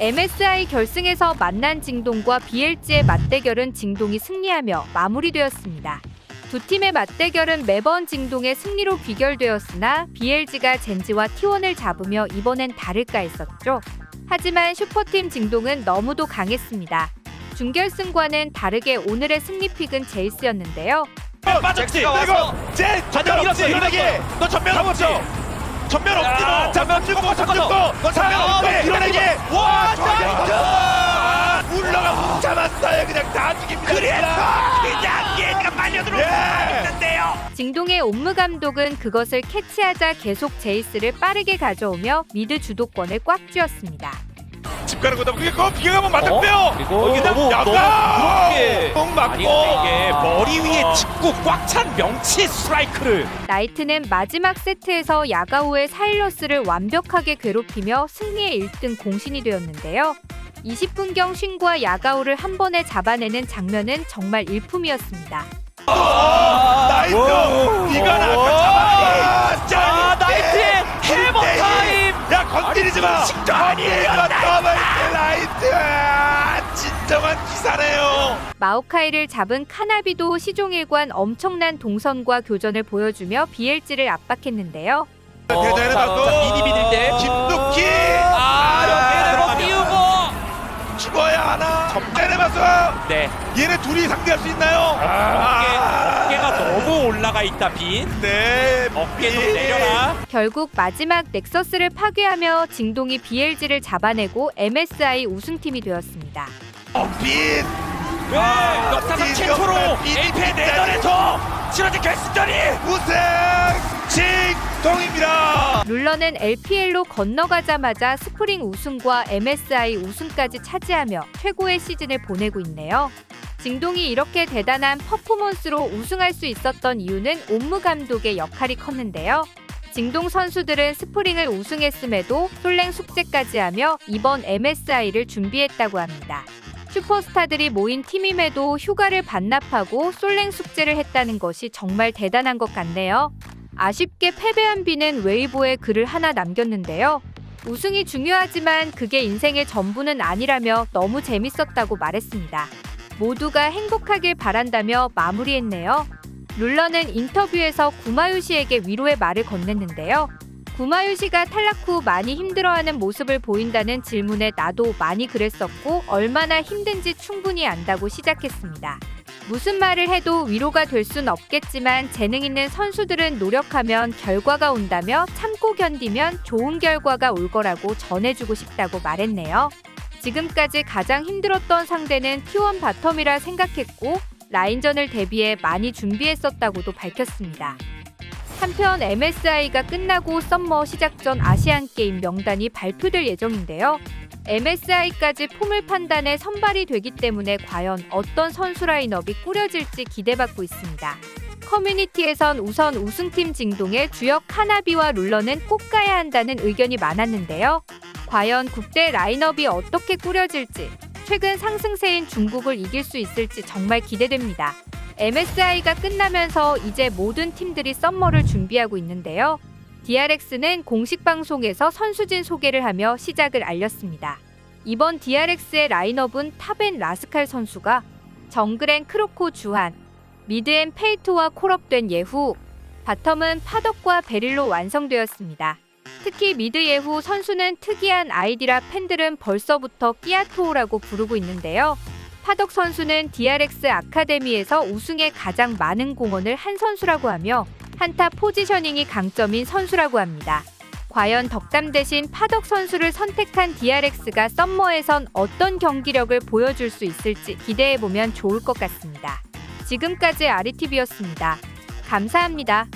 MSI 결승에서 만난 징동과 BLG의 맞대결은 징동이 승리하며 마무리되었습니다. 두 팀의 맞대결은 매번 징동의 승리로 귀결되었으나 BLG가 젠지와 T1을 잡으며 이번엔 다를까 했었죠. 하지만 슈퍼팀 징동은 너무도 강했습니다. 준결승과는 다르게 오늘의 승리픽은 제이스였는데요. 잭스가 와서 제 전면 밀었어. 밀었어. 너 전면 없지. 전면 너. 전면 찍고 찍고 전면 없지. 밀어내기. 와, 자, 나이스. 울러가 못 참았어요. 그냥 다 죽입니다. 그래서 그냥 얘가 빨려 들어오고 있는데요. 징동의 옴무 감독은 그것을 캐치하자 계속 제이스를 빠르게 가져오며 미드 주도권을 꽉 쥐었습니다. 집 가는 거다. 그게 그거 비교하면 맞았고요. 어? 그리고 너무- 야가 그렇게- 똥 맞고 아니, 이게 머리 위에 어. 짚고 꽉찬 명치 스트라이크를 나이트는 마지막 세트에서 야가오의 사일러스를 완벽하게 괴롭히며 승리의 1등 공신이 되었는데요. 20분경 쉰과 야가오를 한 번에 잡아내는 장면은 정말 일품이었습니다. 나이스. 오. 이거 나 건드리지 마. 아니 이거 더블 나이트. 아, 진정한 기사네요. 마오카이를 잡은 카나비도 시종일관 엄청난 동선과 교전을 보여주며 BLG를 압박했는데요. 대단해 자, 봤고. 자, 미니 미니인데 김두키. 때려봤어. 네 얘네 둘이 상대할 수 있나요? 어깨, 어깨가 너무 올라가 있다 빈 네. 어깨 좀 내려라 결국 마지막 넥서스를 파괴하며 징동이 BLG를 잡아내고 MSI 우승팀이 되었습니다. 어, 빈. 왜 역사상 빈 최초로 역사, 빈 내전에서 치러진 결승전이 우승 징동입니다. 룰러는 LPL로 건너가자마자 스프링 우승과 MSI 우승까지 차지하며 최고의 시즌을 보내고 있네요. 징동이 이렇게 대단한 퍼포먼스로 우승할 수 있었던 이유는 옴무 감독의 역할이 컸는데요. 징동 선수들은 스프링을 우승했음에도 솔랭 숙제까지 하며 이번 MSI를 준비했다고 합니다. 슈퍼스타들이 모인 팀임에도 휴가를 반납하고 솔랭 숙제를 했다는 것이 정말 대단한 것 같네요. 아쉽게 패배한 비는 웨이보에 글을 하나 남겼는데요. 우승이 중요하지만 그게 인생의 전부는 아니라며 너무 재밌었다고 말했습니다. 모두가 행복하길 바란다며 마무리했네요. 룰러는 인터뷰에서 구마유 씨에게 위로의 말을 건넸는데요. 구마유 씨가 탈락 후 많이 힘들어하는 모습을 보인다는 질문에 나도 많이 그랬었고 얼마나 힘든지 충분히 안다고 시작했습니다. 무슨 말을 해도 위로가 될 순 없겠지만 재능 있는 선수들은 노력하면 결과가 온다며 참고 견디면 좋은 결과가 올 거라고 전해주고 싶다고 말했네요. 지금까지 가장 힘들었던 상대는 T1 바텀이라 생각했고 라인전을 대비해 많이 준비했었다고도 밝혔습니다. 한편 MSI가 끝나고 썸머 시작 전 아시안 게임 명단이 발표될 예정인데요. MSI까지 폼을 판단해 선발이 되기 때문에 과연 어떤 선수 라인업이 꾸려질지 기대받고 있습니다. 커뮤니티에선 우선 우승팀 징동의 주역 카나비와 룰러는 꼭 가야 한다는 의견이 많았는데요. 과연 국대 라인업이 어떻게 꾸려질지, 최근 상승세인 중국을 이길 수 있을지 정말 기대됩니다. MSI가 끝나면서 이제 모든 팀들이 썸머를 준비하고 있는데요. DRX는 공식 방송에서 선수진 소개를 하며 시작을 알렸습니다. 이번 DRX의 라인업은 탑엔 라스칼 선수가 정글엔 크로코 주한, 미드엔 페이토와 콜업된 예후, 바텀은 파덕과 베릴로 완성되었습니다. 특히 미드 예후 선수는 특이한 아이디라 팬들은 벌써부터 끼아토라고 부르고 있는데요. 파덕 선수는 DRX 아카데미에서 우승에 가장 많은 공헌을 한 선수라고 하며 한타 포지셔닝이 강점인 선수라고 합니다. 과연 덕담 대신 파덕 선수를 선택한 DRX가 썸머에선 어떤 경기력을 보여줄 수 있을지 기대해보면 좋을 것 같습니다. 지금까지 아리TV였습니다. 감사합니다.